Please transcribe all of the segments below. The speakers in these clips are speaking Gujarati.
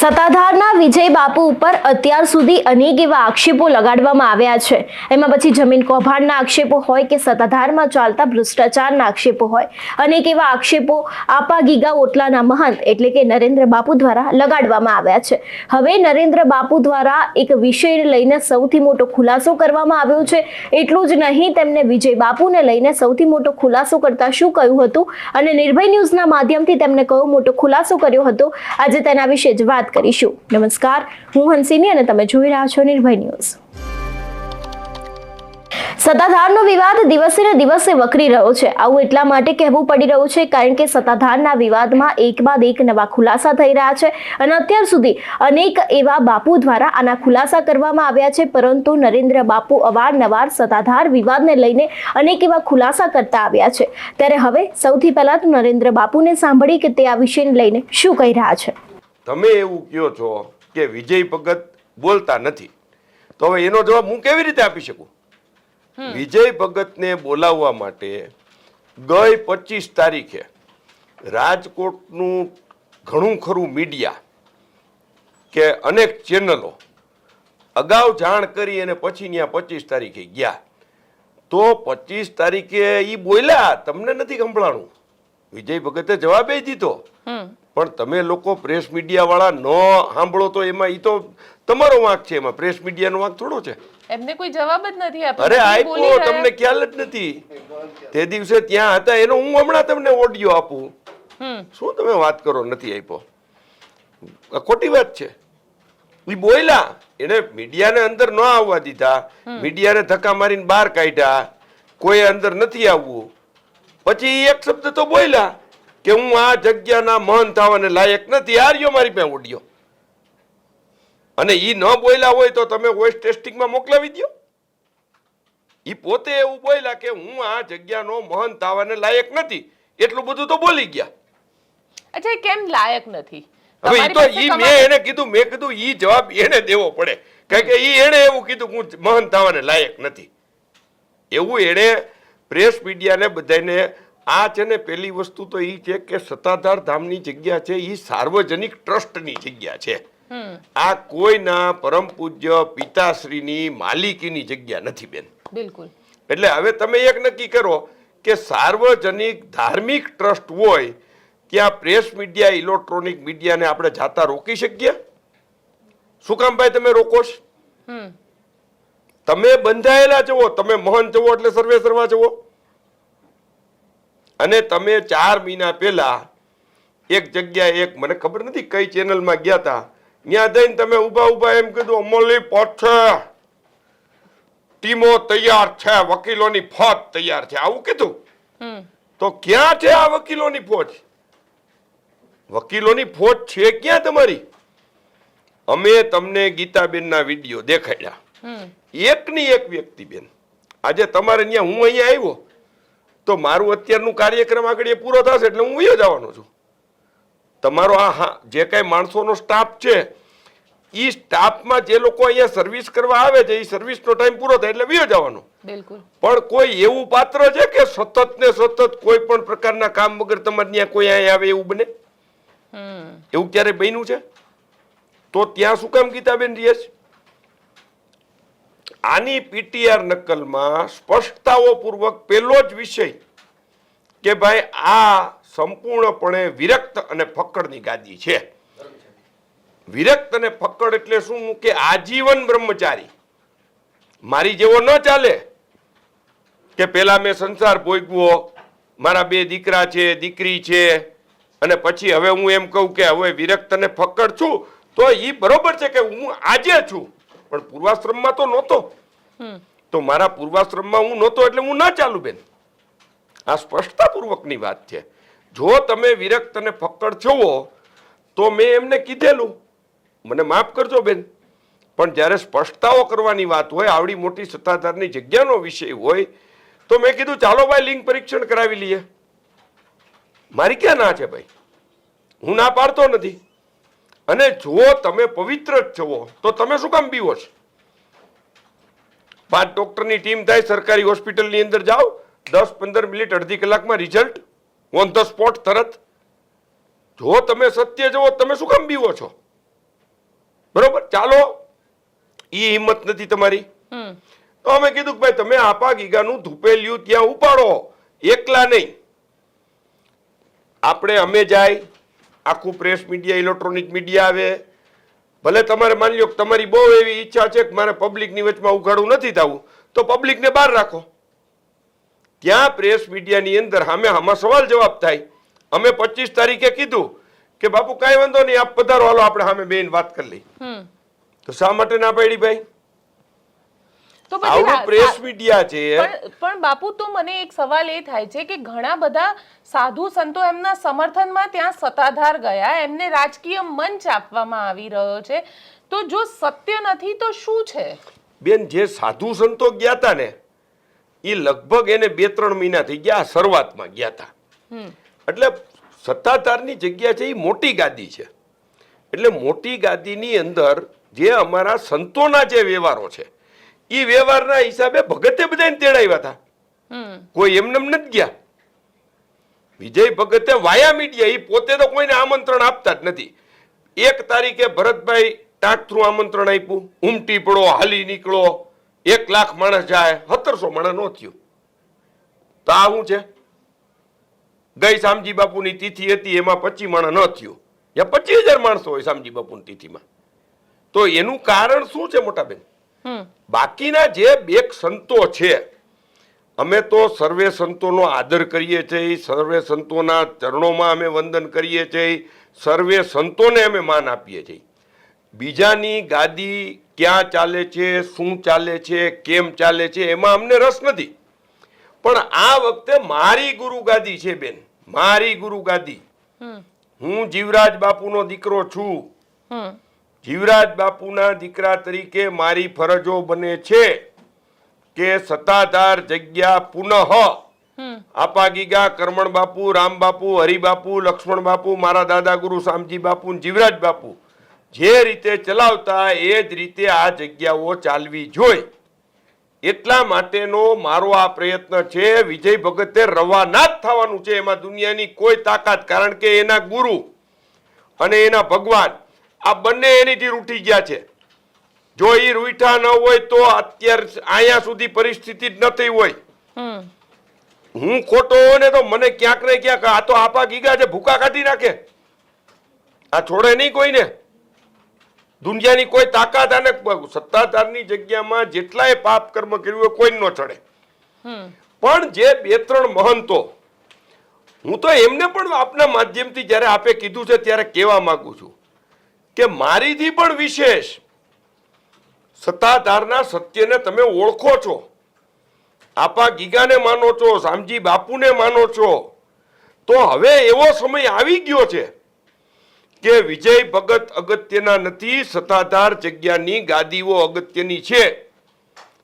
સત્તાધારના વિજય બાપુ ઉપર અત્યાર સુધી અનેક એવા આક્ષેપો લગાડવામાં આવ્યા છે. એમાં પછી જમીન કૌભાંડના આક્ષેપો હોય કે સત્તાધારમાં ચાલતા ભ્રષ્ટાચારના આક્ષેપો હોય, અનેક એવા આક્ષેપો આપા ગીગા ઓટલાના મહંત એટલે કે નરેન્દ્ર બાપુ દ્વારા લગાડવામાં આવ્યા છે. હવે નરેન્દ્ર બાપુ દ્વારા એક વિષયને લઈને સૌથી મોટો ખુલાસો કરવામાં આવ્યો છે. એટલું જ નહીં, તેમને વિજય બાપુને લઈને સૌથી મોટો ખુલાસો કરતા શું કહ્યું હતું? અને નિર્ભય ન્યૂઝના માધ્યમથી તેમને કયો મોટો ખુલાસો કર્યો હતો? આજે તેના વિશે જ વાત કરીશું. નમસ્કાર, હું હંસિની અને તમે જોઈ રહ્યા છો નિર્ભય ન્યૂઝ. સત્તાધારનો વિવાદ દિવસે ને દિવસે વકરી રહ્યો છે. આવું એટલા માટે કહેવું પડી રહ્યું છે કારણ કે સત્તાધારના વિવાદમાં એક બાદ એક નવા ખુલાસા થઈ રહ્યા છે અને અત્યાર સુધી અનેક એવા બાપુ દ્વારા આના ખુલાસા કરવામાં આવ્યા છે. પરંતુ નરેન્દ્ર બાપુ અવારનવાર સત્તાધાર વિવાદને લઈને અનેક એવા ખુલાસા કરતા આવ્યા છે. ત્યારે હવે સૌથી પહેલા તો નરેન્દ્ર બાપુને સાંભળી કે તે આ વિષયને લઈને શું કહી રહ્યા છે. તમે એવું કહો છો કે વિજય ભગત બોલતા નથી તો હવે એનો જવાબ હું કેવી રીતે આપી શકું? વિજય ભગતને બોલાવવા માટે ગઈ પચીસ તારીખે રાજકોટનું ઘણું ખરું મીડિયા કે અનેક ચેનલો અગાઉ જાણ કરી અને પછી ત્યાં પચીસ તારીખે ગયા. તો પચીસ તારીખે એ બોલ્યા તમને નથી સંભળાણું. વિજય ભગતે જવાબે દીધો. પણ તમે લોકો પ્રેસ મીડિયા વાળા ન સાંભળો તો એમાં એ તો તમારો વાંક છે એમાં. પ્રેસ મીડિયાનો વાંક થોડો છે. એમને કોઈ જવાબ જ નથી આપ્યો. અરે આપ્યો તમને ખ્યાલ જ નથી. તે દિવસે ત્યાં હતા એનો હું હમણાં તમને ઓડિયો આપું. શું તમે વાત કરો? નથી આપ્યો. આ ખોટી વાત છે. એ બોયલા એને મીડિયાને અંદર ન આવવા દીધા. મીડિયાને ધક્કા મારીને બહાર કાઢ્યા. કોઈ અંદર નથી આવવું. પછી એક શબ્દ તો બોયલા કે હું આ જગ્યાના મન થવાને લાયક નથી. આર્યો મારી પાસે ઉડ્યો અને એ ન બોલ્યા હોય તો તમે વોઇસ ટેસ્ટિંગમાં મોકલાવી દો એ પોતે એવું બોલ્યા કે હું આ જગ્યાનો મહંત થવાને લાયક નથી. એટલું બધું તો બોલી ગયા. અચ્છા કેમ લાયક નથી? હવે એ તો ઈ મેં એને કીધું મેં કીધું ઈ જવાબ એને દેવો પડે. કારણ કે ઈ એને એવું કીધું હું મહંત થવાને લાયક નથી. એવું એને પ્રેસ મીડિયાને બધાને આ છે ને પેલી વસ્તુ તો એ છે કે સત્તાધાર ધામની જગ્યા છે એ સાર્વજનિક ટ્રસ્ટની જગ્યા છે. આ કોઈના પરમ પૂજ્ય પિતાશ્રીની માલિકીની જગ્યા નથી બેન. બિલકુલ. એટલે હવે તમે એક નક્કી કરો કે સાર્વજનિક ધાર્મિક ટ્રસ્ટ હોય ત્યાં પ્રેસ મીડિયા ઇલેક્ટ્રોનિક મીડિયાને આપણે જાતા રોકી શકીએ? શું કામ ભાઈ તમે રોકો છો? તમે બંધાયેલા જવો તમે મહંત જવો એટલે સર્વે સર્વા જવો અને તમે ચાર મહિના પહેલા એક જગ્યાએ એક મને ખબર નથી કઈ ચેનલમાં ગયા હતા ત્યાં જઈને તમે ઊભા ઊભા એમ કીધું અમોલી પોઠ. ટીમો તૈયાર છે વકીલોની ફોજ તૈયાર છે. આવું કીધું? તો ક્યાં છે આ વકીલોની ફોજ? વકીલોની ફોજ છે ક્યાં તમારી? અમે તમને ગીતાબેનના વીડિયો દેખાડ્યા. એકની એક વ્યક્તિ બેન. આજે તમારે અહીંયા હું અહીંયા આવ્યો? તો મારું અત્યારનું કાર્યક્રમ આગળ એ પૂરો થશે એટલે હું વયો જવાનો છું. તમારો આ હા જે કાંઈ માણસોનો સ્ટાફ છે એ સ્ટાફમાં જે લોકો અહીંયા સર્વિસ કરવા આવે છે એ સર્વિસનો ટાઈમ પૂરો થાય એટલે વયો જવાનો પણ કોઈ એવું પાત્ર છે કે સતત ને સતત કોઈ પણ પ્રકારના કામ વગર તમારે ત્યાં કોઈ અહીંયા આવે એવું બને? એવું ક્યારે બન્યું છે? તો ત્યાં શું કામ ગીતાબેન રહીએ છે? આની પીટીઆર નકલમાં સ્પષ્ટતાઓ પૂર્વક પહેલો જ વિષય કે ભાઈ આ સંપૂર્ણપણે વિરક્ત અને ફક્કડની ગાદી છે. વિરક્ત અને ફક્કડ એટલે શું? કે આજીવન બ્રહ્મચારી. મારી જેવો ન ચાલે કે પેલા મેં સંસાર ભોગવો મારા બે દીકરા છે, દીકરી છે, અને પછી હવે હું એમ કહું કે હવે વિરક્ત અને ફક્કડ છું, તો એ બરોબર છે કે હું આજે છું. પણ પૂર્વાશ્રમમાં તો નહોતો. તો મારા પૂર્વાશ્રમમાં હું નહોતો એટલે હું ના ચાલુ બેન. આ સ્પષ્ટતાપૂર્વકની વાત છે. જો તમે વિરક્ત અને ફક્કડ છો તો મેં એમને કીધેલું. મને માફ કરજો બેન. પણ જ્યારે સ્પષ્ટતાઓ કરવાની વાત હોય આવડી મોટી સત્તાધારની જગ્યાનો વિષય હોય તો મેં કીધું ચાલો ભાઈ લિંગ પરીક્ષણ કરાવી લઈએ. મારી ક્યાં ના છે ભાઈ? હું ના પાડતો નથી. અને જો તમે પવિત્ર જ છો તો તમે શું કામ પીવો છો? પાંચ ડોક્ટરની ટીમ થાય સરકારી હોસ્પિટલની અંદર જાઓ દસ પંદર મિનિટ અડધી કલાકમાં રિઝલ્ટ ઓન ધ સ્પોટ તરત. જો તમે સત્ય જવો તમે શું કામ બીવો છો? બરોબર? ચાલો એ હિંમત નથી તમારી. તો અમે કીધું કે ભાઈ તમે આપા ગીગાનું ધૂપેલ્યું ત્યાં ઉપાડો એકલા નહીં. આપણે અમે જાય આખું પ્રેસ મીડિયા ઇલેક્ટ્રોનિક મીડિયા આવે. ભલે તમારે માની લો કે તમારી બહુ એવી ઈચ્છા છે કે મારે પબ્લિકની વચમાં ઉઘાડું નથી થવું તો પબ્લિકને બહાર રાખો. ત્યાં પ્રેસ મીડિયાની અંદર સામે આમાં સવાલ જવાબ થાય? અમે પચીસ તારીખે કીધું કે બાપુ કાંઈ વાંધો નહીં આપ પધારો. હાલો આપણે સામે બેન વાત કરી લઈ તો શા માટે ના પાડી ભાઈ? તો પછી પ્રેસ મીડિયા છે પણ પણ બાપુ તો મને એક સવાલ એ થાય છે કે ઘણા બધા સાધુ સંતો એમના સમર્થનમાં ત્યાં સત્તાધાર ગયા એમને રાજકીય મંચ આપવામાં આવી રહ્યો છે. તો જો સત્ય નથી તો શું છે? બેન જે સાધુ સંતો ગયા હતા ને એ લગભગ એને બે ત્રણ મહિના થઈ ગયા શરૂઆતમાં ગયા હતા એટલે સત્તાધારની જગ્યા છે એ મોટી ગાદી છે. એટલે મોટી ગાદીની અંદર જે અમારા સંતોના જે વ્યવહારો છે એ વ્યવહારના હિસાબે ભગતે બધાને તેડાવ્યા હતા કોઈ એમને નથી ગયા. વિજય ભગતે વાયા મીડિયા એ પોતે તો કોઈને આમંત્રણ આપતા જ નથી. એક તારીખે ભરતભાઈ ટાટ થ્રુ આમંત્રણ આપ્યું. ઉમટી પડો હાલી નીકળો. એક લાખ માણસ જાય. સત્તરસો માણસ નો થયું. તો આ શું છે? ગઈ શામજી બાપુની તિથિ હતી એમાં પચીસ માણસ ન થયું. યા પચીસ હજાર માણસો હોય શામજી બાપુની તિથિમાં. તો એનું કારણ શું છે મોટા બેન હમ બાકીના જે બેક સંતો છે અમે તો સર્વે સંતોનો આદર કરીએ છીએ સર્વે સંતોના ચરણોમાં અમે વંદન કરીએ છીએ સર્વે સંતોને અમે માન આપીએ છીએ. બીજાની ગાદી ક્યાં ચાલે છે શું ચાલે છે કેમ ચાલે છે એમાં અમને રસ નથી. પણ આ વખતે મારી ગુરુ ગાદી છે બેન મારી ગુરુ ગાદી. હું જીવરાજ બાપુનો દીકરો છું. જીવરાજ બાપુના દીકરા તરીકે મારી ફરજો બને છે કે સત્તાધાર જગ્યા પુનઃ આપા ગીગા કરમણ બાપુ રામ બાપુ હરિબાપુ લક્ષ્મણ બાપુ મારા દાદા ગુરુ શામજી બાપુ જીવરાજ બાપુ જે રીતે ચલાવતા એ જ રીતે આ જગ્યાઓ ચાલવી જોઈ. એટલા માટેનો મારો આ પ્રયત્ન છે. વિજય ભગતે રવાના જ થવાનું છે. એમાં દુનિયાની કોઈ તાકાત કારણ કે એના ગુરુ અને એના ભગવાન આ બંને એનીથી રૂઠી ગયા છે. જો એ રૂઠા ન હોય તો અત્યાર અહીંયા સુધી પરિસ્થિતિ જ નથી હોય. હું ખોટો હોય ને તો મને ક્યાંક ને ક્યાંક આ તો આપા ગીગા છે ભૂકા કાઢી નાખે. આ છોડે નહીં કોઈને. દુનિયાની કોઈ તાકાત અને સત્તાધારની જગ્યામાં જેટલાય પાપ કર્મ કર્યું હોય કોઈ ન ચડે પણ જે બે ત્રણ મહંતો હું તો એમને પણ આપના માધ્યમથી જ્યારે આપે કીધું છે ત્યારે કહેવા માંગુ છું. કે મારીથી પણ વિશેષ. સત્તાધારના સત્યને તમે ઓળખો છો. આપા ગીગાને માનો છો શામજી બાપુને માનો છો. તો હવે એવો સમય આવી ગયો છે કે વિજય ભગત અગત્યના નથી સત્તાધાર જગ્યાની ગાદીઓ અગત્યની છે.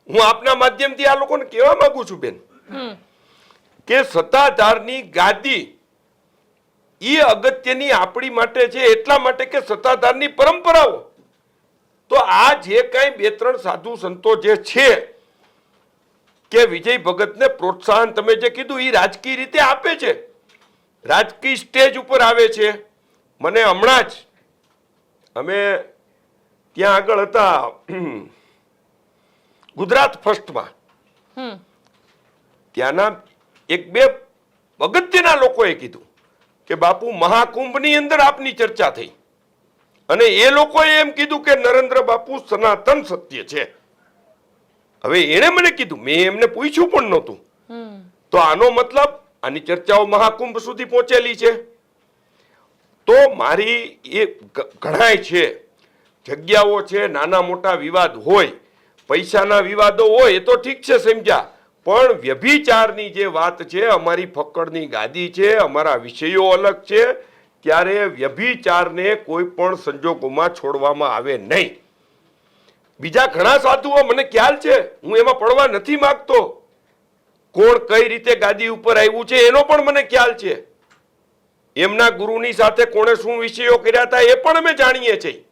હું આપના માધ્યમથી આ લોકોને કહેવા માંગુ છું બેન કે સત્તાધારની ગાદી એ અગત્યની આપણી માટે છે એટલા માટે કે સત્તાધારની પરંપરાઓ. તો આ જે કાંઈ બે ત્રણ સાધુ સંતો જે છે કે વિજય ભગતને પ્રોત્સાહન તમે જે કીધું એ રાજકીય રીતે આપે છે. રાજકીય સ્ટેજ ઉપર આવે છે. મને હમણાં જ અમે ત્યાં આગળ હતા ગુજરાત ફર્સ્ટમાં. ત્યાંના એક બે અગત્યના લોકોએ કીધું. કે બાપુ મહાકુંભની અંદર આપની ચર્ચા થઈ. અને એ લોકોએ એમ કીધું કે નરેન્દ્ર બાપુ સનાતન સત્ય છે. હવે એણે મને કીધું મેં એમને પૂછ્યું પણ નહોતું. તો આનો મતલબ આની ચર્ચાઓ મહાકુંભ સુધી પહોંચેલી છે. તો મારી એ ઘણાય છે જગ્યાઓ છે નાના મોટા વિવાદ હોય પૈસાના વિવાદો હોય એ તો ઠીક છે સમજ્યા. પણ વ્યભિચારની જે વાત છે, અમારી ફક્કડની ગાદી છે, અમારા વિષયો અલગ છે, ત્યારે વ્યભિચારને કોઈ પણ સંજોગોમાં છોડવામાં આવે નહીં. બીજા ઘણા સાધુઓ મને ખ્યાલ છે, હું એમાં પડવા નથી માગતો. કોણ કઈ રીતે ગાદી ઉપર આવ્યું છે, એનો પણ મને ખ્યાલ છે. એમના ગુરુની સાથે કોણે શું વિષયો કર્યા હતા, એ પણ અમે જાણીએ છીએ.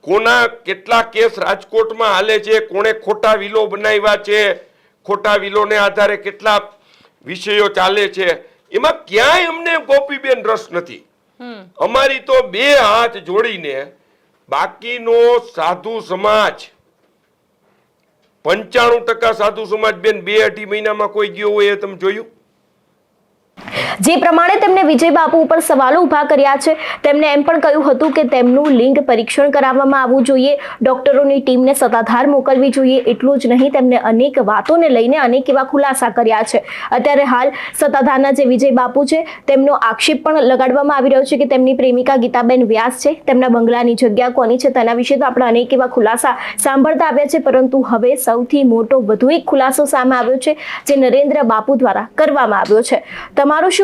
કોના કેટલા કેસ રાજકોટમાં હાલે છે, કોણે ખોટા વિલો બનાવ્યા છે ખોટા વિલોને આધારે કેટલા વિષયો ચાલે છે એમાં ક્યાંય અમને ગોપીબેન રસ નથી. અમારી તો બે હાથ જોડીને બાકીનો સાધુ સમાજ પંચાણું ટકા સાધુ સમાજ બેન બે અઢી મહિનામાં કોઈ ગયો હોય એ તમે જોયું? જે પ્રમાણે તેમણે વિજય બાપુ ઉપર સવાલો ઊભા કર્યા છે, તેમણે એમ પણ કહ્યું હતું કે તેમનું લિંગ પરીક્ષણ કરાવવામાં આવવું જોઈએ, ડોક્ટરોની ટીમને સત્તાધાર મોકલવી જોઈએ, એટલું જ નહીં તેમણે અનેક વાતોને લઈને અનેક એવા ખુલાસા કર્યા છે. અત્યારે હાલ સત્તાધારના જે વિજય બાપુ છે, તેમનો આક્ષેપ પણ લગાડવામાં આવી રહ્યો છે કે તેમની પ્રેમિકા ગીતાબેન વ્યાસ છે, તેમના બંગલાની જગ્યા કોની છે, તેના વિશે તો આપણે અનેક એવા ખુલાસા સાંભળતા આવ્યા છે, પરંતુ હવે સૌથી મોટો વધુ એક ખુલાસો સામે આવ્યો છે, જે નરેન્દ્ર બાપુ દ્વારા કરવામાં આવ્યો છે. તમારું શું